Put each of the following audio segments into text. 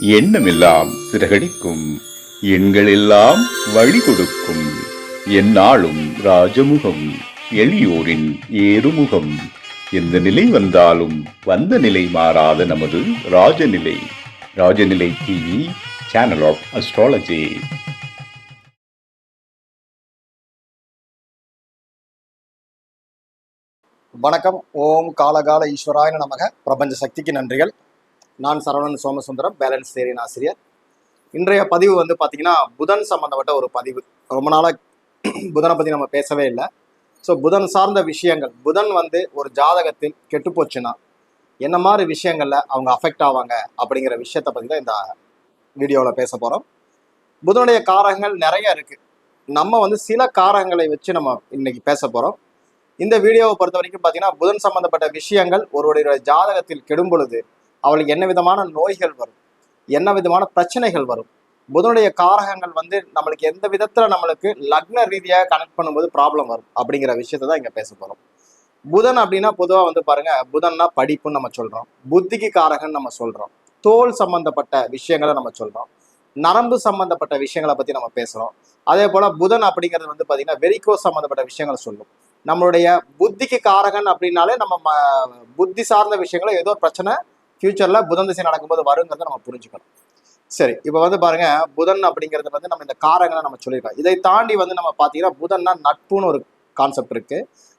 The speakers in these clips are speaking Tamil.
எண்ணமெல்லாம் சிறகடிக்கும். எண்களெல்லாம் வழி கொடுக்கும் எந்நாளும் ராஜமுகம் எளியோரின் ஏறுமுகம். எந்த நிலை வந்தாலும் வந்த நிலை மாறாத நமது Rajanilai. Rajanilai TV channel of astrology வணக்கம். ஓம் காலகால ஈஸ்வராயன நமக. பிரபஞ்ச சக்திக்கு நன்றிகள். நான் சரவணன் சோமசுந்தரம் பேலன்ஸ் தேரின் ஆசிரியர். இன்றைய பதிவு வந்து பார்த்தீங்கன்னா புதன் சம்மந்தப்பட்ட ஒரு பதிவு. ரொம்ப நாளாக புதனை பற்றி நம்ம பேசவே இல்லை. ஸோ புதன் சார்ந்த விஷயங்கள். புதன் வந்து ஒரு ஜாதகத்தில் கெட்டுப்போச்சுன்னா என்ன மாதிரி விஷயங்களில் அவங்க அஃபெக்ட் ஆவாங்க அப்படிங்கிற விஷயத்தை பற்றி தான் இந்த வீடியோவில் பேச போகிறோம் புதனுடைய காரகங்கள் நிறைய இருக்குது நம்ம வந்து சில காரகங்களை வச்சு நம்ம இன்னைக்கு பேச போகிறோம் இந்த வீடியோவை பொறுத்த வரைக்கும் பார்த்தீங்கன்னா புதன் சம்பந்தப்பட்ட விஷயங்கள் ஒருவருடைய ஜாதகத்தில் கெடும் பொழுது அவளுக்கு என்ன விதமான நோய்கள் வரும்? என்ன விதமான பிரச்சனைகள் வரும்? புதனுடைய காரகங்கள் வந்து நம்மளுக்கு எந்த விதத்துல நம்மளுக்கு லக்ன ரீதியாக கனெக்ட் பண்ணும்போது ப்ராப்ளம் வரும் அப்படிங்கிற விஷயத்தை தான் இங்க பேச போறோம். புதன் அப்படின்னா பொதுவா வந்து பாருங்க புதன்னா படிப்புன்னு நம்ம சொல்றோம். புத்திக்கு காரகன் நம்ம சொல்றோம். தோல் சம்பந்தப்பட்ட விஷயங்களை நம்ம சொல்றோம். நரம்பு சம்பந்தப்பட்ட விஷயங்களை பத்தி நம்ம பேசுறோம். அதே போல புதன் அப்படிங்கிறது வந்து பாத்தீங்கன்னா வெரிகோ சம்பந்தப்பட்ட விஷயங்களை சொல்லும். நம்மளுடைய புத்திக்கு காரகன் அப்படின்னாலே நம்ம ம- புத்தி சார்ந்த விஷயங்கள ஏதோ பிரச்சனை ஃபியூச்சரில் புதன் திசை நடக்கும்போது வருங்கிறத நம்ம புரிஞ்சுக்கணும். சரி இப்போ வந்து பாருங்க புதன் அப்படிங்கிறது வந்து நம்ம இந்த காரகனை நம்ம சொல்லியிருக்கோம் இதை தாண்டி வந்து நம்ம பார்த்தீங்கன்னா புதன்னா நட்புன்னு ஒரு கான்செப்ட் இருக்கு.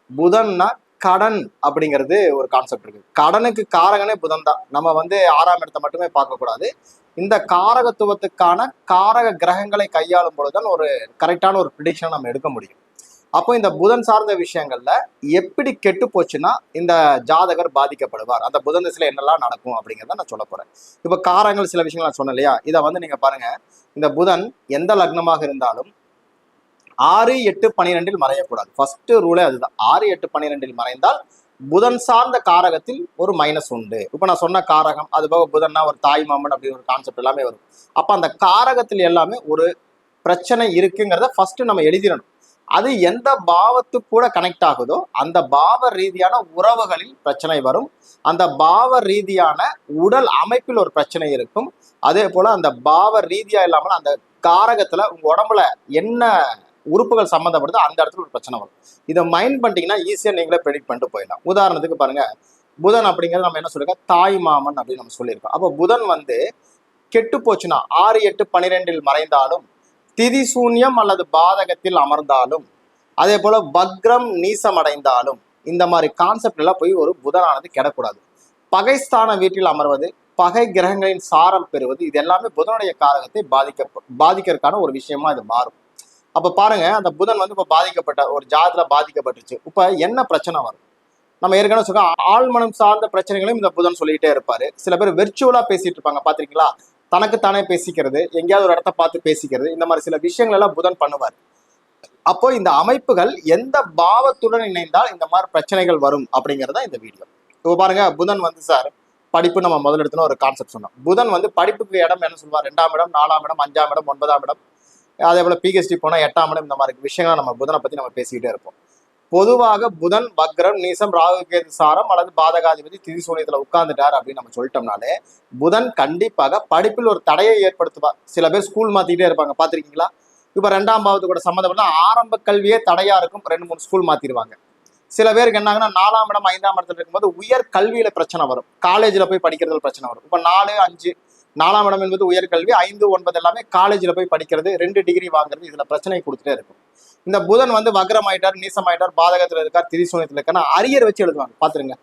புதன்னா கடன் அப்படிங்கிறது ஒரு கான்செப்ட் இருக்கு. கடனுக்கு காரகனே புதன் தான். நம்ம வந்து ஆறாம் இடத்தை மட்டுமே பார்க்கக்கூடாது. இந்த காரகத்துவத்துக்கான காரக கிரகங்களை கையாளும் பொழுதுதான் ஒரு கரெக்டான ஒரு ப்ரிடிக்ஷனை நம்ம எடுக்க முடியும். அப்போ இந்த புதன் சார்ந்த விஷயங்கள்ல எப்படி கெட்டு போச்சுன்னா இந்த ஜாதகர் பாதிக்கப்படுவார். அந்த புதன் திசையில என்னெல்லாம் நடக்கும் அப்படிங்கிறத நான் சொல்ல போறேன். இப்போ காரங்கள் சில விஷயங்கள் நான் சொன்னேன் இல்லையா? இதை வந்து நீங்க பாருங்க. இந்த புதன் எந்த லக்னமாக இருந்தாலும் ஆறு எட்டு பனிரெண்டில் மறையக்கூடாது. ஃபர்ஸ்ட் ரூலே அதுதான். ஆறு எட்டு பனிரெண்டில் மறைந்தால் புதன் சார்ந்த காரகத்தில் ஒரு மைனஸ் உண்டு. இப்போ நான் சொன்ன காரகம் அது போக புதன்னா ஒரு தாய் மாமன் அப்படின்னு ஒரு கான்செப்ட் எல்லாமே வரும். அப்போ அந்த காரகத்தில் எல்லாமே ஒரு பிரச்சனை இருக்குங்கிறத ஃபர்ஸ்ட் நம்ம எழுதிடணும். அது எந்த பாவத்துக்கு கூட கனெக்ட் ஆகுதோ அந்த பாவ ரீதியான உறவுகளில் பிரச்சனை வரும். அந்த பாவ ரீதியான உடல் அமைப்பில் ஒரு பிரச்சனை இருக்கும். அதே போல அந்த பாவ ரீதியா இல்லாமல் அந்த காரகத்துல உங்க உடம்புல என்ன உறுப்புகள் சம்மந்தப்படுதோ அந்த இடத்துல ஒரு பிரச்சனை வரும். இதை மைண்ட் பண்ணிட்டீங்கன்னா ஈஸியா நீங்களே ப்ரெடிக்ட் பண்ணிட்டு போயிடலாம். உதாரணத்துக்கு பாருங்க புதன் அப்படிங்கிறது நம்ம என்ன சொல்லிருக்கோம்? தாய் மாமன் அப்படின்னு நம்ம சொல்லியிருக்கோம். அப்போ புதன் வந்து கெட்டு போச்சுன்னா ஆறு எட்டு பனிரெண்டில் மறைந்தாலும் திதி சூன்யம் அல்லது பாதகத்தில் அமர்ந்தாலும் அதே போல வக்ரம் நீசம் அடைந்தாலும் இந்த மாதிரி கான்செப்ட் எல்லாம் போய் ஒரு புதனானது கிடக்கூடாது பகைஸ்தான வீட்டில் அமர்வது பகை கிரகங்களின் சாரம் பெறுவது இது எல்லாமே புதனுடைய காரகத்தை பாதிக்க பாதிக்கிறதுக்கான ஒரு விஷயமா இது மாறும். அப்ப பாருங்க அந்த புதன் வந்து இப்ப பாதிக்கப்பட்ட ஒரு ஜாதத்துல பாதிக்கப்பட்டுச்சு இப்ப என்ன பிரச்சனை வரும்? நம்ம ஏற்கனவே சொல்ல ஆழ்மனம் சார்ந்த பிரச்சனைகளையும் இந்த புதன் சொல்லிட்டே இருப்பாரு. சில பேர் வெர்ச்சுவலா பேசிட்டு இருப்பாங்க பாத்திருக்கீங்களா? தனக்குத்தானே பேசிக்கிறது எங்கேயாவது ஒரு இடத்த பார்த்து பேசிக்கிறது இந்த மாதிரி சில விஷயங்கள் எல்லாம் புதன் பண்ணுவார். அப்போ இந்த அமைப்புகள் எந்த பாவத்துடன் இணைந்தால் இந்த மாதிரி பிரச்சனைகள் வரும் அப்படிங்கறத இந்த வீடியோ. இப்போ பாருங்க புதன் வந்து சார் படிப்பு நம்ம முதல் எடுத்துன ஒரு கான்செப்ட் சொன்னோம். புதன் வந்து படிப்புக்கு இடம் என்ன சொல்லுவார்? ரெண்டாம் இடம் நாலாம் இடம் அஞ்சாம் இடம் ஒன்பதாம் இடம். அதே போல பிஹெச்டி போனா எட்டாம் இடம் இந்த மாதிரி விஷயங்களை நம்ம புதனை பத்தி நம்ம பேசிக்கிட்டே இருப்போம். பொதுவாக புதன் வக்ரம் நீசம் ராகு கேது சாரம் அல்லது பாதகாதிபதி திதி சூனியத்துல உட்கார்ந்துட்டார் அப்படின்னு நம்ம சொல்லிட்டோம்னாலே புதன் கண்டிப்பாக படிப்பில் ஒரு தடையை ஏற்படுத்துவார். சில பேர் ஸ்கூல் மாத்திட்டே இருப்பாங்க. பாத்திருக்கீங்களா இப்ப ரெண்டாம் பாவத்து கூட சம்மந்தப்பட்ட ஆரம்ப கல்வியே தடையா இருக்கும். ரெண்டு மூணு ஸ்கூல் மாத்திடுவாங்க. சில பேருக்கு என்னாங்கன்னா நாலாம் இடம் ஐந்தாம் இடத்துல இருக்கும்போது உயர் கல்வியில பிரச்சனை வரும். காலேஜ்ல போய் படிக்கிறதுல பிரச்சனை வரும். இப்ப நாலு அஞ்சு நாலாம் இடம் என்பது உயர்கல்வி ஐந்து ஒன்பது எல்லாமே காலேஜ்ல போய் படிக்கிறது ரெண்டு டிகிரி வாங்குறது இதுல பிரச்சனை கொடுத்துட்டே இருக்கும். இந்த புதன் வந்து வக்ரம் ஆயிட்டார் நீசம் ஆயிட்டார் பாதகத்துல இருக்கார் திரிசூனியத்துல இருக்கார். அரியர் வச்சு எழுதுவாங்க. பாத்துருங்க.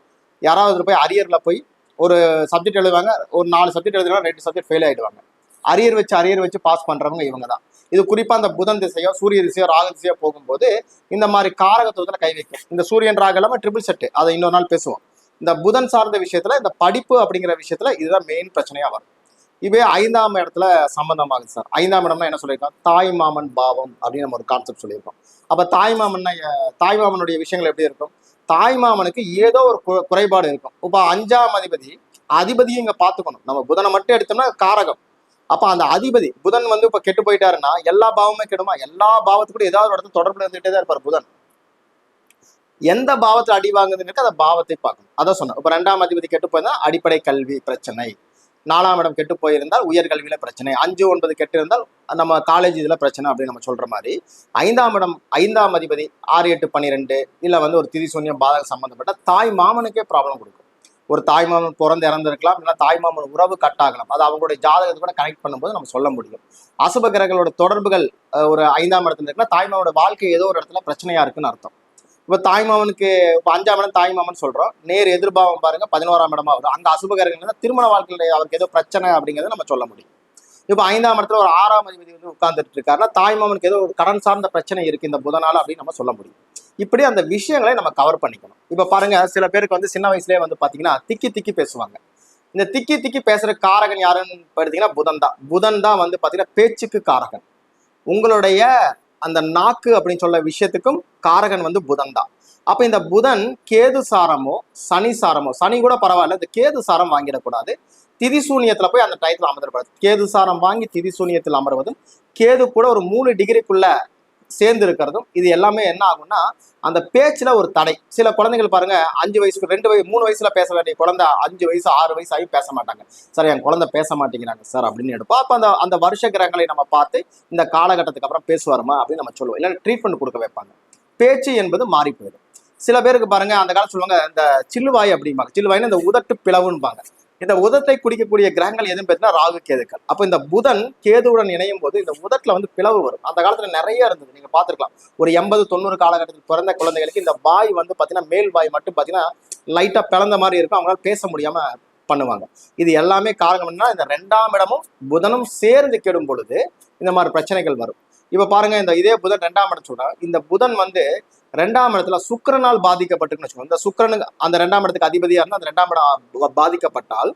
யாராவது போய் அரியர்ல போய் ஒரு சப்ஜெக்ட் எழுதுவாங்க ஒரு நாலு சப்ஜெக்ட் எழுதுனா ரெண்டு சப்ஜெக்ட் ஃபெயில் ஆகிடுவாங்க அரியர் வச்சு அரியர் வச்சு பாஸ் பண்றவங்க இவங்க தான். இது குறிப்பா அந்த புதன் திசையோ சூரிய திசையோ ராகு திசையோ போகும்போது இந்த மாதிரி காரகத்துவத்துல கை வைக்கும். இந்த சூரியன் ராகு இல்லாமல் ட்ரிபிள் செட்டு அதை இன்னொரு நாள் பேசுவோம். இந்த புதன் சார்ந்த விஷயத்துல இந்த படிப்பு அப்படிங்கிற விஷயத்துல இதுதான் மெயின் பிரச்சனையா வரும். இதுவே ஐந்தாம் இடத்துல சம்பந்தமாகுது சார். ஐந்தாம் இடம்னா என்ன சொல்லியிருக்கோம் தாய் மாமன் பாவம் அப்படின்னு நம்ம ஒரு கான்செப்ட் சொல்லியிருக்கோம். அப்போ தாய் மாமன்னா தாய் மாமனுடைய விஷயங்கள் எப்படி இருக்கும்? தாய் மாமனுக்கு ஏதோ ஒரு குறைபாடு இருக்கும். இப்போ அஞ்சாம் அதிபதி அதிபதியும் இங்கே பார்த்துக்கணும். நம்ம புதனை மட்டும் எடுத்தோம்னா காரகம். அப்போ அந்த அதிபதி புதன் வந்து இப்போ கெட்டு போயிட்டாருன்னா எல்லா பாவமே கெடுமா? எல்லா பாவத்துக்கும் ஏதாவது ஒரு இடத்துல தொடர்பு இருந்துகிட்டே தான் இருப்பார் புதன். எந்த பாவத்தில் அடி வாங்குதுன்னு அந்த பாவத்தை பார்க்கணும். அதான் சொன்னேன். இப்போ ரெண்டாம் அதிபதி கெட்டு போயிருந்தா அடிப்படை கல்வி பிரச்சனை. நாலாம் இடம் கெட்டு போயிருந்தால் உயர்கல்வியில் பிரச்சனை. அஞ்சு ஒன்பது கெட்டு இருந்தால் நம்ம காலேஜ் இதில் பிரச்சனை அப்படின்னு நம்ம சொல்கிற மாதிரி ஐந்தாம் இடம் ஐந்தாம் அதிபதி ஆறு எட்டு பன்னிரெண்டு இல்லை வந்து ஒரு திரிசூன்யம் பாதகம் சம்மந்தப்பட்ட தாய் மாமனுக்கே ப்ராப்ளம் கொடுக்கும். ஒரு தாய் மாமன் பிறந்து இறந்துருக்கலாம் இல்லைன்னா தாய் மாமன் உறவு கட்டாகலாம் அது அவங்களுடைய ஜாதகத்தை கூட கனெக்ட் பண்ணும்போது நம்ம சொல்ல முடியும். அசுப கிரகங்களோட தொடர்புகள் ஒரு ஐந்தாம் இடத்துல இருக்குன்னா தாய்மாவோட வாழ்க்கை ஏதோ ஒரு இடத்துல பிரச்சனையா இருக்குன்னு அர்த்தம். இப்போ தாய்மாமனுக்கு இப்போ அஞ்சாம் இடம் தாய்மாமன் சொல்கிறோம் நேர் எதிர்பாவம் பாருங்கள் பதினோராம் இடமா வரும் அந்த அசுபகரங்கள் திருமண வாழ்க்கையில் அவருக்கு ஏதோ பிரச்சனை அப்படிங்கிறத நம்ம சொல்ல முடியும். இப்போ ஐந்தாம் இடத்துல ஒரு ஆறாம் அதிபதி வந்து உட்கார்ந்துட்டு இருக்காருன்னா தாய்மாமனுக்கு ஏதோ ஒரு கடன் சார்ந்த பிரச்சனை இருக்குது இந்த புதனால அப்படின்னு நம்ம சொல்ல முடியும். இப்படி அந்த விஷயங்களை நம்ம கவர் பண்ணிக்கணும். இப்போ பாருங்க சில பேருக்கு வந்து சின்ன வயசுலேயே வந்து பார்த்தீங்கன்னா திக்கி திக்கி பேசுவாங்க. இந்த திக்கி திக்கி பேசுகிற காரகன் யாருன்னு பார்த்தீங்கன்னா புதன் தான். புதன் தான் வந்து பார்த்தீங்கன்னா பேச்சுக்கு காரகன். உங்களுடைய அந்த நாக்கு அப்படின்னு சொல்ல விஷயத்துக்கும் காரகன் வந்து புதன் தான். அப்போ இந்த புதன் கேது சாரமோ சனி சாரமோ சனி கூட பரவாயில்ல இந்த கேது சாரம் வாங்கிடக்கூடாது. திதிசூனியத்துல போய் அந்த டயத்தில் அமர்ந்துடக்கூடாது. கேது சாரம் வாங்கி திதிசூனியத்தில் அமர்வதும் கேது கூட ஒரு மூணு டிகிரிக்குள்ள சேர்ந்து இருக்கிறதும் இது எல்லாமே என்ன ஆகும்னா அந்த பேச்சில் ஒரு தடை. சில குழந்தைகள் பாருங்க அஞ்சு வயசுக்கு ரெண்டு வயசு மூணு வயசுல பேச வேண்டிய குழந்தை அஞ்சு வயசு ஆறு வயசு ஆகி பேச மாட்டாங்க. சார் என் குழந்தை பேச மாட்டேங்கிறாங்க சார் அப்படின்னு எடுப்போம். அப்போ அந்த அந்த வருஷ கிரகங்களை நம்ம பார்த்து இந்த காலகட்டத்துக்கு அப்புறம் பேசுவாருமா அப்படின்னு நம்ம சொல்லுவோம். இல்லைன்னா ட்ரீட்மெண்ட் கொடுக்க வைப்பாங்க. பேச்சு என்பது மாறி போயிடும். சில பேருக்கு பாருங்க அந்த காலம் சொல்லுவாங்க இந்த சில்லுவாய் அப்படிம்பாங்க. சில்லுவாய்னு இந்த உதட்டு பிளவுன்பாங்க. இந்த உதத்தை குடிக்கக்கூடிய கிரகங்கள் எதுவும் பார்த்தீங்கன்னா ராகு கேதுக்கள். அப்போ இந்த புதன் கேதுவுடன் இணையும் போது இந்த உதட்டுல வந்து பிளவு வரும். அந்த காலத்தில் நிறைய இருந்தது. நீங்கள் பார்த்துருக்கலாம். ஒரு எண்பது தொண்ணூறு காலகட்டத்தில் பிறந்த குழந்தைகளுக்கு இந்த வாய் வந்து பார்த்தீங்கன்னா மேல் வாய் மட்டும் பார்த்தீங்கன்னா லைட்டாக பிளந்த மாதிரி இருக்கும். அவங்களால பேச முடியாமல் பண்ணுவாங்க. இது எல்லாமே காரணம் என்னன்னா இந்த ரெண்டாம் இடமும் புதனும் சேர்ந்து கெடும் பொழுது இந்த மாதிரி பிரச்சனைகள் வரும். இப்போ பாருங்க இந்த இதே புதன் ரெண்டாம் இடம் சொல்றேன் இந்த புதன் வந்து ரெண்டாம் இடத்துல சுக்கரனால் பாதிக்கப்பட்டுன்னு வச்சுக்கோங்க. இந்த சுக்கரனுக்கு அந்த ரெண்டாம் இடத்துக்கு அதிபதியா இருந்தால் அந்த ரெண்டாம் இடம் பாதிக்கப்பட்டால்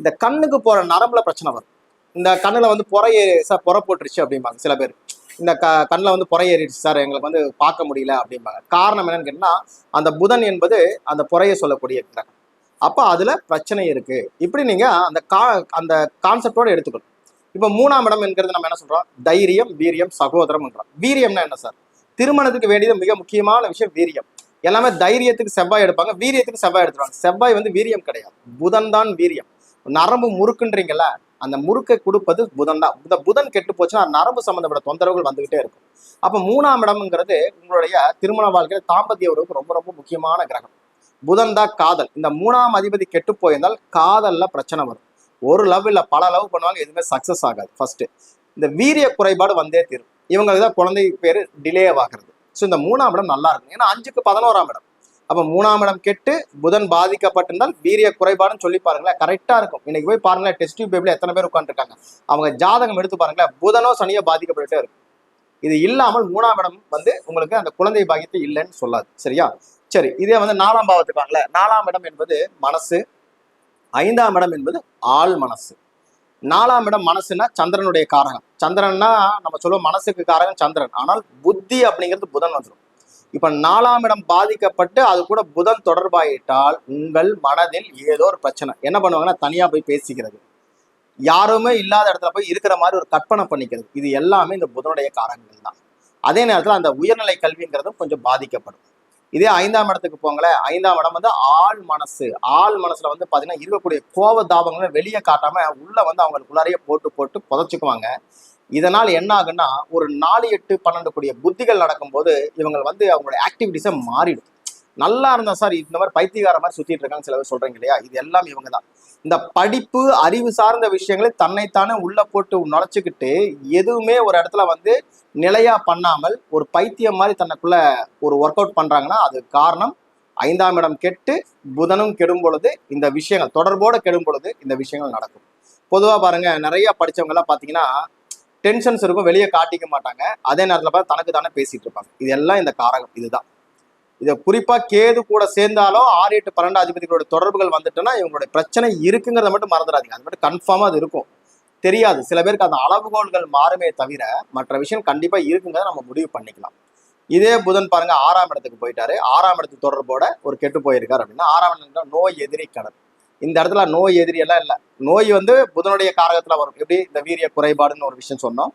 இந்த கண்ணுக்கு போற நரம்புல பிரச்சனை வரும். இந்த கண்ணுல வந்து புற ஏறி சார் புற போட்டுருச்சு அப்படிம்பாங்க சில பேர். இந்த க கண்ணில் வந்து புற ஏறிடுச்சு சார் எங்களுக்கு வந்து பார்க்க முடியல அப்படிம்பாங்க. காரணம் என்னன்னு கேட்டால் அந்த புதன் என்பது அந்த புறைய சொல்லக்கூடிய கிரகம். அப்போ அதில் பிரச்சனை இருக்குது இப்படி நீங்கள் அந்த கா அந்த கான்செப்டோடு எடுத்துக்கணும். இப்போ மூணாம் இடம் என்கிறது நம்ம என்ன சொல்கிறோம் தைரியம் வீரியம் சகோதரம்ன்றோம் வீரியம்னா என்ன சார் திருமணத்துக்கு வேண்டியது மிக முக்கியமான விஷயம் வீரியம். எல்லாமே தைரியத்துக்கு செவ்வாய் எடுப்பாங்க. வீரியத்துக்கு செவ்வாய் எடுத்துருவாங்க. செவ்வாய் வந்து வீரியம் கிடையாது. புதன் தான் வீரியம். நரம்பு முறுக்குன்றீங்கல்ல அந்த முறுக்கை கொடுப்பது புதன் தான். இந்த புதன் கெட்டு போச்சுன்னா நரம்பு சம்பந்தப்பட்ட தொந்தரவுகள் வந்துகிட்டே இருக்கும். அப்ப மூணாம் இடம்ங்கிறது உங்களுடைய திருமண வாழ்க்கையில் தாம்பத்திய உறவுக்கு ரொம்ப ரொம்ப முக்கியமான கிரகம். புதன் தான் காதல். இந்த மூணாம் அதிபதி கெட்டு போயிருந்தால் காதல்ல பிரச்சனை வரும். ஒரு லவ் இல்ல பல லவ் பண்ணுவாங்க எதுவுமே சக்சஸ் ஆகாது. ஃபர்ஸ்ட் இந்த வீரிய குறைபாடு வந்தே தீரும். இவங்களுக்கு தான் குழந்தை பேர் டிலே ஆகிறது ஸோ இந்த மூணாம் இடம் நல்லா இருக்கும். ஏன்னா அஞ்சுக்கு பதினோராம் இடம். அப்போ மூணாம் இடம் கெட்டு புதன் பாதிக்கப்பட்டிருந்தால் வீரிய குறைபாடுன்னு சொல்லி பாருங்களேன் கரெக்டாக இருக்கும். இன்னைக்கு போய் பாருங்களேன் டெஸ்ட் டியூப் பேபிள் எத்தனை பேர் உட்காந்துருக்காங்க அவங்க ஜாதகம் எடுத்து பாருங்களேன் புதனோ சனியோ பாதிக்கப்பட்டுட்டே இருக்கும். இது இல்லாமல் மூணாம் இடம் வந்து உங்களுக்கு அந்த குழந்தை பாக்கியத்தை இல்லைன்னு சொல்லாது. சரியா? சரி இதே வந்து நாலாம் பாவத்துக்காங்களே நாலாம் இடம் என்பது மனசு ஐந்தாம் இடம் என்பது ஆள் மனசு. நாலாம் இடம் மனசுனா சந்திரனுடைய காரகம். சந்திரன்னா நம்ம சொல்லுவோம் மனசுக்கு காரகம் சந்திரன். ஆனால் புத்தி அப்படிங்கிறது புதன் வந்துடும் இப்ப நாலாம் இடம் பாதிக்கப்பட்டு அது கூட புதன் தொடர்பாயிட்டால் உங்கள் மனதில் ஏதோ ஒரு பிரச்சனை. என்ன பண்ணுவாங்கன்னா தனியா போய் பேசிக்கிறது. யாருமே இல்லாத இடத்துல போய் இருக்கிற மாதிரி ஒரு கற்பனை பண்ணிக்கிறது. இது எல்லாமே இந்த புதனுடைய காரகங்கள் தான். அதே நேரத்துல அந்த உயர்நிலை கல்விங்கிறதும் கொஞ்சம் பாதிக்கப்படும். இதே ஐந்தாம் இடத்துக்கு போங்களேன். ஐந்தாம் இடம் வந்து ஆள் மனசு. ஆள் மனசுல வந்து பாத்தீங்கன்னா இருக்கக்கூடிய கோவ தாபங்களை வெளியே காட்டாம உள்ள வந்து அவங்களுக்குள்ளாரையே போட்டு போட்டு புதைச்சுக்குவாங்க. இதனால் என்ன ஆகுன்னா ஒரு நாலு எட்டு பன்னெண்டு கூடிய புத்திகள் நடக்கும்போது இவங்க வந்து அவங்களுடைய ஆக்டிவிட்டிஸை மாறிடும். நல்லா இருந்தா சார் இந்த மாதிரி பைத்தியகார மாதிரி சுத்திட்டு இருக்காங்க சில பேர் சொல்றீங்க இல்லையா? இது எல்லாம் இவங்க தான் இந்த படிப்பு அறிவு சார்ந்த விஷயங்களை தன்னைத்தானே உள்ள போட்டு நுழைச்சிக்கிட்டு எதுவுமே ஒரு இடத்துல வந்து நிலையா பண்ணாமல் ஒரு பைத்தியம் மாதிரி தனக்குள்ள ஒரு ஒர்க் அவுட் பண்றாங்கன்னா அது காரணம் ஐந்தாம் இடம் கெட்டு புதனும் கெடும் பொழுது இந்த விஷயங்கள் தொடர்போட கெடும் பொழுது இந்த விஷயங்கள் நடக்கும். பொதுவாக பாருங்க நிறைய படிச்சவங்க எல்லாம் டென்ஷன்ஸ் இருக்கும் வெளியே காட்டிக்க மாட்டாங்க. அதே நேரத்தில் பார்த்து தனக்கு தானே பேசிட்டு இருப்பாங்க. இதெல்லாம் இந்த காரகம் இதுதான். இதை குறிப்பாக கேது கூட சேர்ந்தாலும் ஆறு எட்டு பன்னெண்டு அதிபதிகளோட தொடர்புகள் வந்துட்டுன்னா இவங்களுடைய பிரச்சனை இருக்குங்கிறத மட்டும் மறந்துடாதீங்க. அது மட்டும் கன்ஃபார்மாக அது இருக்கும். தெரியாது. சில பேருக்கு அந்த அளவுகோல்கள் மாறுமே தவிர மற்ற விஷயம் கண்டிப்பாக இருக்குங்கிறத நம்ம முடிவு பண்ணிக்கலாம். இதே புதன் பாருங்க ஆறாம் இடத்துக்கு போயிட்டாரு. ஆறாம் இடத்து தொடர்போட ஒரு கெட்டு போயிருக்காரு அப்படின்னா ஆறாம் இடம் நோய் எதிரி கடன். இந்த இடத்துல நோய் எதிரி எல்லாம் இல்லை. நோய் வந்து புதனுடைய காரகத்தில் வரும். எப்படி? இந்த வீரிய குறைபாடுன்னு ஒரு விஷயம் சொன்னோம்.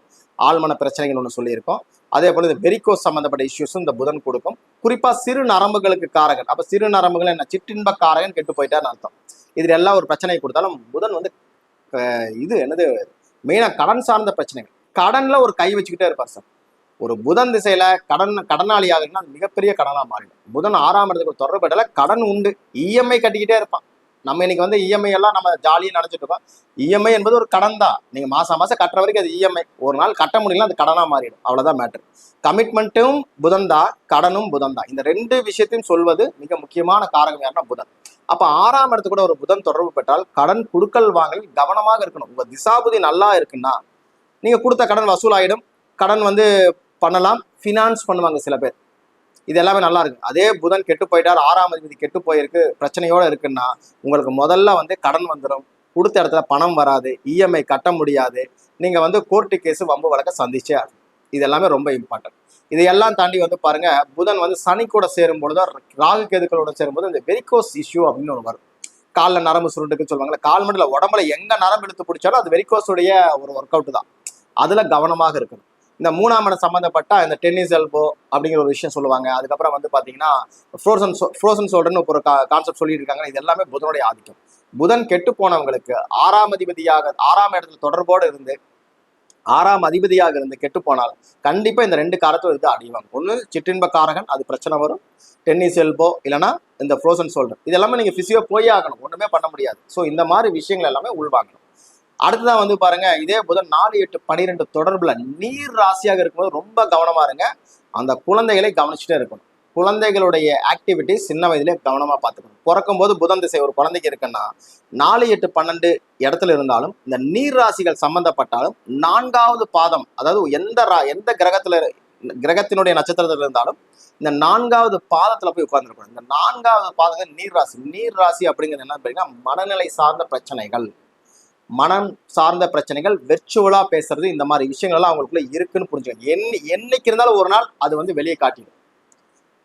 ஆழ்மன பிரச்சனைகள் ஒன்று சொல்லியிருக்கோம். அதே போல இந்த வெரிகோஸ் சம்பந்தப்பட்ட இஷ்யூஸும் இந்த புதன் கொடுக்கும். குறிப்பா சிறு நரம்புகளுக்கு காரகன். அப்போ சிறு நரம்புகள் என்ன? சிற்றின்ப காரகன் கெட்டு போயிட்டான்னு அர்த்தம். இதுல எல்லாம் ஒரு பிரச்சனை கொடுத்தாலும் புதன் வந்து இது என்னது? மெயினா கடன் சார்ந்த பிரச்சனைகள். கடன்ல ஒரு கை வச்சுக்கிட்டே இருப்பார் சார். ஒரு புதன் திசையில கடன் கடனாளி ஆகுதுன்னா மிகப்பெரிய கடனாக மாறிடும். புதன் ஆறாம் இடத்துக்கு தொடர்பு கடன் உண்டு. இஎம்ஐ கட்டிக்கிட்டே இருப்பான். நம்ம இன்னைக்கு வந்து இஎம்ஐ எல்லாம் நம்ம ஜாலியாக நினச்சிட்டு இருக்கோம். இஎம்ஐ என்பது ஒரு கடன் தான். நீங்கள் மாதம் மாதம் கட்டுற வரைக்கும் அது இஎம்ஐ ஒரு நாள் கட்ட முடியல அது கடனாக மாறிடும். அவ்வளோதான் மேட்டர் கமிட்மெண்ட்டும் புதன் தான். கடனும் புதன் தான். இந்த ரெண்டு விஷயத்தையும் சொல்வது மிக முக்கியமான காரகம் யாருன்னா புதன். அப்போ ஆறாம் இடத்து கூட ஒரு புதன் தொடர்பு பெற்றால் கடன் குடுக்கல் வாங்கல் கவனமாக இருக்கணும். உங்கள் திசாபுதி நல்லா இருக்குன்னா நீங்கள் கொடுத்த கடன் வசூலாயிடும். கடன் வந்து பண்ணலாம். ஃபினான்ஸ் பண்ணுவாங்க சில பேர். இது எல்லாமே நல்லா இருக்கு. அதே புதன் கெட்டு போயிட்டார் ஆறாம் அதிபதி கெட்டு போயிருக்கு பிரச்சனையோட இருக்குன்னா உங்களுக்கு முதல்ல வந்து கடன் வந்துடும் கொடுத்த இடத்துல பணம் வராது இஎம்ஐ கட்ட முடியாது. நீங்க வந்து கோர்ட்டு கேஸ் வம்பு வழக்க சந்திச்சே ஆகும் இது எல்லாமே ரொம்ப இம்பார்ட்டன்ட் இதையெல்லாம் தாண்டி வந்து பாருங்க புதன் வந்து சனி கூட சேரும் பொழுது ராகு கேதுக்களோட சேரும்போது இந்த வெரிகோஸ் இஷ்யூ அப்படின்னு ஒன்று வரும். காலில் நரம்பு சுருண்டுக்கு சொல்லுவாங்கல்ல கால் மட்டும் உடம்புல எங்க நரம்பு இழுத்து பிடிச்சாலும் அது வெரிகோஸுடைய ஒரு ஒர்க் அவுட் தான். அதுல கவனமாக இருக்கணும். இந்த மூணாம் இடம் சம்பந்தப்பட்ட இந்த டென்னிஸ் எல்போ அப்படிங்கிற ஒரு விஷயம் சொல்லுவாங்க. அதுக்கப்புறம் வந்து பார்த்தீங்கன்னா ஃப்ரோசன் சோ ஃப்ரோசன் சோல்டர்னு ஒரு கான்செப்ட் சொல்லிட்டு இருக்காங்க இது எல்லாமே புதனுடைய ஆதிக்கம். புதன் கெட்டு போனவங்களுக்கு ஆறாம் அதிபதியாக ஆறாம் இடத்துல தொடர்போடு இருந்து ஆறாம் அதிபதியாக இருந்து கெட்டு போனால் கண்டிப்பாக இந்த ரெண்டு காரத்தும் இருந்து அடிவாங்க. ஒன்று சிற்றின்ப காரகன் அது பிரச்சனை வரும். டென்னிஸ் எல்போ இல்லைன்னா இந்த ஃப்ரோசன் சோல்டர் இது எல்லாமே நீங்கள் பிசியோ போயே ஆகணும். ஒன்றுமே பண்ண முடியாது. ஸோ இந்த மாதிரி விஷயங்கள் எல்லாமே உள்வாங்கணும். அடுத்ததான் வந்து பாருங்க இதே புதன் நாலு எட்டு பன்னிரெண்டு தொடர்புல நீர் ராசியாக இருக்கும்போது ரொம்ப கவனமா இருங்க. அந்த குழந்தைகளை கவனிச்சுட்டே இருக்கணும். குழந்தைகளுடைய ஆக்டிவிட்டி சின்ன வயதிலே கவனமாக பார்த்துக்கணும். பிறக்கும் போது புதன் திசை ஒரு குழந்தைக்கு இருக்குன்னா நாலு எட்டு பன்னெண்டு இடத்துல இருந்தாலும் இந்த நீர் ராசிகள் சம்பந்தப்பட்டாலும் நான்காவது பாதம் அதாவது எந்த ரா எந்த கிரகத்தில் கிரகத்தினுடைய நட்சத்திரத்தில் இருந்தாலும் இந்த நான்காவது பாதத்துல போய் உட்கார்ந்துருக்கணும். இந்த நான்காவது பாதங்கள் நீர் ராசி. நீர் ராசி அப்படிங்கிறது என்ன அப்படின்னா மனநிலை சார்ந்த பிரச்சனைகள். மனம் சார்ந்த பிரச்சனைகள் விர்ச்சுவலாக பேசுறது இந்த மாதிரி விஷயங்கள்லாம் அவங்களுக்குள்ள இருக்குன்னு புரிஞ்சுக்கணும். என்ன என்னைக்கு இருந்தாலும் ஒரு நாள் அது வந்து வெளியே காட்டிடும்.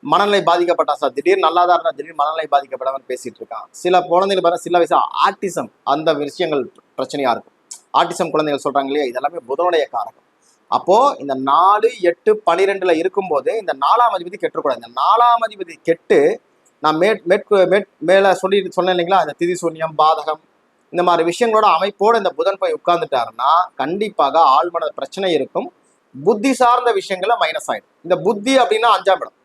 மனநிலை பாதிக்கப்பட்டான் சார். திடீர்னு நல்லா தான் இருந்தால் திடீர் மனநிலை பாதிக்கப்படாமல் பேசிட்டு இருக்கான். சில குழந்தைகள் பாருங்க சில வயசு ஆர்டிசம் அந்த விஷயங்கள் பிரச்சனையா இருக்கும். ஆர்டிசம் குழந்தைகள் சொல்றாங்க இல்லையா? இதெல்லாமே புதனுடைய காரகம். அப்போ இந்த நாலு எட்டு பனிரெண்டுல இருக்கும்போது இந்த நாலாம் அதிபதி கெட்டுக்கூடாது. இந்த நாலாம் அதிபதி கெட்டு நான் மேட் மேற்கு மேட் மேலே சொல்லி சொன்னேன் இல்லைங்களா? அந்த திதி சூன்யம் பாதகம் இந்த மாதிரி விஷயங்களோட அமைப்போட இந்த புதன் போய் உட்கார்ந்துட்டாருன்னா கண்டிப்பாக ஆழ்மன பிரச்சனை இருக்கும். புத்தி சார்ந்த விஷயங்கள மைனஸ் ஆயிடும். இந்த புத்தி அப்படின்னா அஞ்சாம் இடம்.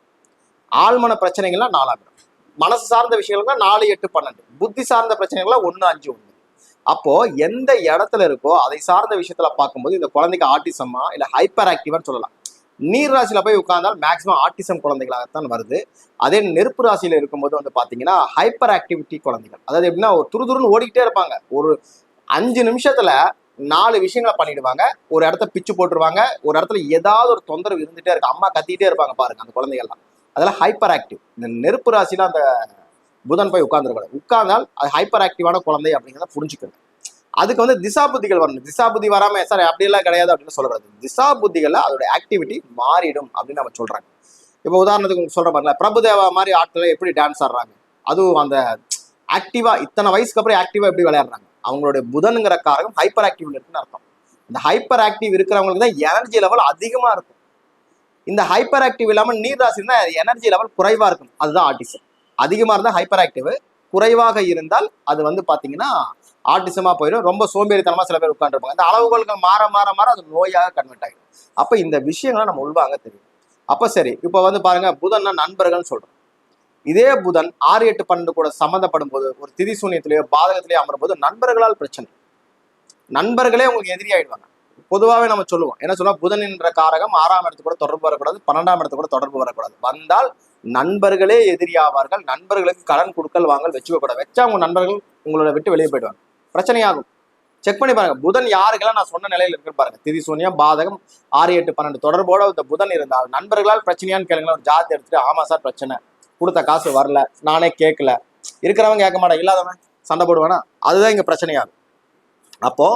ஆழ்மன பிரச்சனைகள்லாம் நாலாம் இடம். மனசு சார்ந்த விஷயங்கள்னா நாலு எட்டு பன்னெண்டு. புத்தி சார்ந்த பிரச்சனைகள்லாம் ஒன்று அஞ்சு ஒன்று அப்போ எந்த இடத்துல இருக்கோ அதை சார்ந்த விஷயத்துல பார்க்கும்போது இந்த குழந்தைக்கு ஆட்டிசமா இல்லை ஹைப்பர் ஆக்டிவான்னு சொல்லலாம். நீர் ராசியில் போய் உட்கார்ந்தால் மேக்சிமம் ஆர்டிசம் குழந்தைகளாகத்தான் வருது. அதே நெருப்பு ராசியில் இருக்கும்போது வந்து பார்த்தீங்கன்னா ஹைப்பர் ஆக்டிவிட்டி குழந்தைகள். அதாவது எப்படின்னா ஒரு துருதுருன்னு ஓடிக்கிட்டே இருப்பாங்க. ஒரு அஞ்சு நிமிஷத்தில் நாலு விஷயங்களை பண்ணிடுவாங்க. ஒரு இடத்த பிச்சு போட்டுருவாங்க. ஒரு இடத்துல ஏதாவது ஒரு தொந்தரவு இருந்துகிட்டே இருக்கு அம்மா கத்திக்கிட்டே இருப்பாங்க பாருங்க அந்த குழந்தைகள்லாம். அதெல்லாம் ஹைப்பர் ஆக்டிவ் இந்த நெருப்பு ராசியில் அந்த புதன் போய் உட்கார்ந்துருக்கூடாது உட்கார்ந்தால் அது ஹைப்பர் ஆக்டிவான குழந்தை அப்படிங்கிறத புரிஞ்சுக்கணும் அதுக்கு வந்து திசா புத்திகள் வரணும். திசா புத்தி வராம சார் அப்படியெல்லாம் கிடையாது அப்படின்னு சொல்லக்கூடாது. திசா புத்திகள்ல அதோட ஆக்டிவிட்டி மாறிடும் அப்படின்னு நம்ம சொல்றாங்க. இப்போ உதாரணத்துக்கு உங்களுக்கு சொல்ற பாருங்களேன். பிரபுதேவா மாதிரி ஆட்கள் எப்படி டான்ஸ் ஆடுறாங்க? அதுவும் அந்த ஆக்டிவா இத்தனை வயசுக்கு அப்புறம் ஆக்டிவா எப்படி விளையாடுறாங்க? அவங்களுடைய புதனுங்கிற காரகம் ஹைப்பர் ஆக்டிவ் இருக்குன்னு அர்த்தம். இந்த ஹைப்பர் ஆக்டிவ் இருக்கிறவங்களுக்கு தான் எனர்ஜி லெவல் அதிகமா இருக்கும். இந்த ஹைப்பர் ஆக்டிவ் இல்லாமல் நீர் ராசி எனர்ஜி லெவல் குறைவா இருக்கும். அதுதான் ஆர்டிசம் அதிகமா இருந்தால் ஹைப்பர் ஆக்டிவ் குறைவாக இருந்தால் அது வந்து பாத்தீங்கன்னா ஆட்டிசமாக போயிடும். ரொம்ப சோம்பேறித்தனமாக சில பேர் உட்காந்துருப்பாங்க அந்த அளவுகோல்கள் மாற மாற மாற அது நோயாக கன்வெர்ட் ஆகிடும் அப்போ இந்த விஷயங்களை நம்ம உள்வாங்க தெரியும். அப்போ சரி இப்போ வந்து பாருங்க புதன்னா நண்பர்கள்னு சொல்றோம். இதே புதன் ஆறு எட்டு பன்னெண்டு கூட சம்மந்தப்படும் போது ஒரு திதி சூன்யத்திலேயோ பாதகத்திலேயோ அமரும் போது நண்பர்களால் பிரச்சனை. நண்பர்களே உங்களுக்கு எதிரி ஆயிடுவாங்க. பொதுவாகவே நம்ம சொல்லுவோம். என்ன சொல்லுவோம் புதன் என்ற காரகம் ஆறாம் இடத்து கூட தொடர்பு வரக்கூடாது பன்னெண்டாம் இடத்து கூட தொடர்பு வரக்கூடாது. வந்தால் நண்பர்களே எதிரியாவார்கள் நண்பர்களுக்கு கடன் கொடுக்கல் வாங்கல் வச்சுக்க கூடாது வச்சா உங்க நண்பர்கள் உங்களோட விட்டு வெளியே போயிடுவாங்க. பிரச்சனையாகும். செக் பண்ணி பாருங்க. புதன் யாருக்கெல்லாம் நான் சொன்ன நிலையில இருக்கு பாருங்க. திதி சூன்யம் பாதகம் ஆறு எட்டு பன்னெண்டு. தொடர்போட இந்த புதன் இருந்தால் நண்பர்களால் பிரச்சனையான்னு கேளுங்களேன். ஒரு ஜாதி எடுத்துட்டு ஆமா சார் பிரச்சனை. கொடுத்த காசு வரல. நானே கேட்கல இருக்கிறவங்க கேட்க மாட்டேன். இல்லாதவன் சண்டை போடுவானா? அதுதான் இங்க பிரச்சனையாகும். அப்போ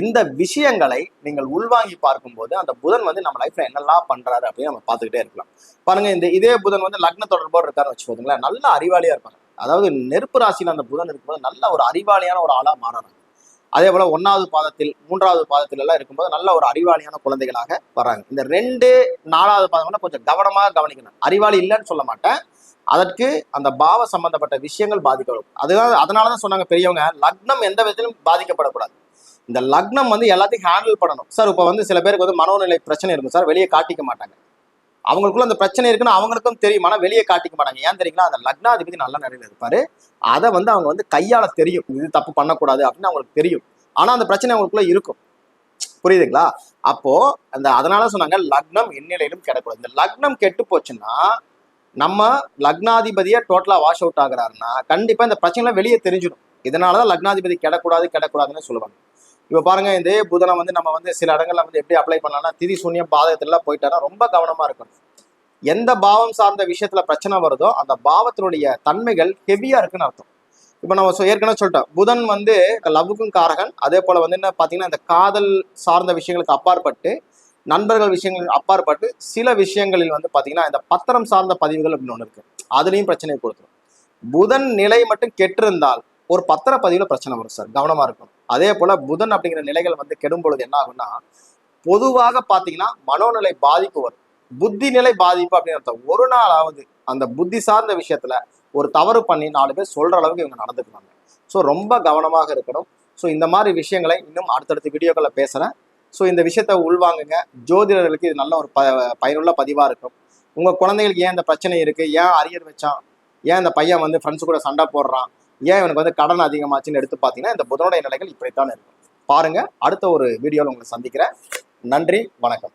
இந்த விஷயங்களை நீங்கள் உள்வாங்கி பார்க்கும்போது அந்த புதன் வந்து நம்ம லைஃப்ல என்னெல்லாம் பண்றாரு அப்படின்னு நம்ம பார்த்துக்கிட்டே இருக்கலாம். பாருங்க இந்த இதே புதன் வந்து லக்ன தொடர்போடு இருக்காருன்னு வச்சுக்கோங்களேன். நல்ல அறிவாளியா இருப்பாங்க அதாவது நெருப்பு ராசியில் அந்த புதன் இருக்கும்போது நல்ல ஒரு அறிவாளியான ஒரு ஆளாக மாறுறாங்க அதே போல ஒன்னாவது பாதத்தில் மூன்றாவது பாதத்தில் எல்லாம் இருக்கும்போது நல்ல ஒரு அறிவாளியான குழந்தைகளாக வராங்க. இந்த ரெண்டு நாலாவது பாதம்னா கொஞ்சம் கவனமாக கவனிக்கணும். அறிவாளி இல்லைன்னு சொல்ல மாட்டேன். அதற்கு அந்த பாவ சம்பந்தப்பட்ட விஷயங்கள் பாதிக்கப்படும். அதுதான் அதனாலதான் சொன்னாங்க பெரியவங்க லக்னம் எந்த விதத்திலும் பாதிக்கப்படக்கூடாது. இந்த லக்னம் வந்து எல்லாத்தையும் ஹேண்டில் பண்ணணும். சார் இப்போ வந்து சில பேருக்கு வந்து மனோநிலை பிரச்சனை இருக்கும். சார் வெளியே காட்டிக்க மாட்டாங்க. அவங்களுக்குள்ள அந்த பிரச்சனை இருக்குன்னு அவங்களுக்கும் தெரியும். ஆனா வெளியே காட்டிக்க மாட்டாங்க. ஏன் தெரியுங்களா? அந்த லக்னாதிபதி நல்ல நிலையில இருப்பாரு. அதை வந்து அவங்க வந்து கையால தெரியும். இது தப்பு பண்ணக்கூடாது அப்படின்னு அவங்களுக்கு தெரியும். ஆனா அந்த பிரச்சனை அவங்களுக்குள்ள இருக்கும். புரியுதுங்களா? அப்போ அந்த அதனால சொன்னாங்க லக்னம் எந்நிலையிலும் கிடக்கூடாது. இந்த லக்னம் கெட்டு போச்சுன்னா நம்ம லக்னாதிபதியை டோட்டலா வாஷ் அவுட் ஆகுறாருன்னா கண்டிப்பா இந்த பிரச்சனை வெளியே தெரிஞ்சிடும். இதனாலதான் லக்னாதிபதி கிடக்கூடாது கிடக்கூடாதுன்னு சொல்லுவாங்க. இப்போ பாருங்க இதே புதனை வந்து நம்ம வந்து சில இடங்கள்ல வந்து எப்படி அப்ளை பண்ணலாம்னா திதி சூன்யம் பாதகத்திலாம் போயிட்டாரா ரொம்ப கவனமா இருக்கணும். எந்த பாவம் சார்ந்த விஷயத்துல பிரச்சனை வருதோ அந்த பாவத்தினுடைய தன்மைகள் ஹெவியா இருக்குன்னு அர்த்தம். இப்போ நம்ம சொ- ஏற்கனவே சொல்லிட்டோம். புதன் வந்து லவ்வுக்கும் காரகன் அதே போல வந்து என்ன பார்த்தீங்கன்னா இந்த காதல் சார்ந்த விஷயங்களுக்கு அப்பாற்பட்டு நண்பர்கள் விஷயங்களுக்கு அப்பாற்பட்டு சில விஷயங்களில் வந்து பார்த்தீங்கன்னா இந்த பத்திரம் சார்ந்த பதிவுகள் அப்படின்னு ஒன்று இருக்கு. அதுலேயும் பிரச்சனையை கொடுத்துரும் புதன் நிலை மட்டும் கெட்டிருந்தால் ஒரு பத்திர பதிவில் பிரச்சனை வரும் சார். கவனமாக இருக்கணும். அதே போல புதன் அப்படிங்கிற நிலைகள் வந்து கெடும் பொழுது என்ன ஆகும்னா பொதுவாக பார்த்தீங்கன்னா மனோநிலை பாதிப்பு வரும். புத்தி நிலை பாதிப்பு அப்படின்னு அர்த்தம். ஒரு நாளாவது அந்த புத்தி சார்ந்த விஷயத்துல ஒரு தவறு பண்ணி நாலு பேர் சொல்ற அளவுக்கு இவங்க நடந்துக்குவாங்க. ஸோ ரொம்ப கவனமாக இருக்கணும். ஸோ இந்த மாதிரி விஷயங்களை இன்னும் அடுத்தடுத்த வீடியோக்களில் பேசுகிறேன் ஸோ இந்த விஷயத்த உள்வாங்குங்க. ஜோதிடர்களுக்கு இது நல்ல ஒரு ப பயனுள்ள பதிவாக இருக்கும். உங்கள் குழந்தைகளுக்கு ஏன் இந்த பிரச்சனை இருக்குது ஏன் அரியர் வச்சான்? ஏன் இந்த பையன் வந்து ஃப்ரெண்ட்ஸ் கூட சண்டை போடுறான்? ஏன் இவனுக்கு வந்து கடன் அதிகமாச்சுன்னு எடுத்து பார்த்தீங்கன்னா இந்த புதனுடைய நிலைகள் இப்படித்தான் இருக்கும். பாருங்க அடுத்த ஒரு வீடியோவில் உங்களை சந்திக்கிறேன். நன்றி வணக்கம்.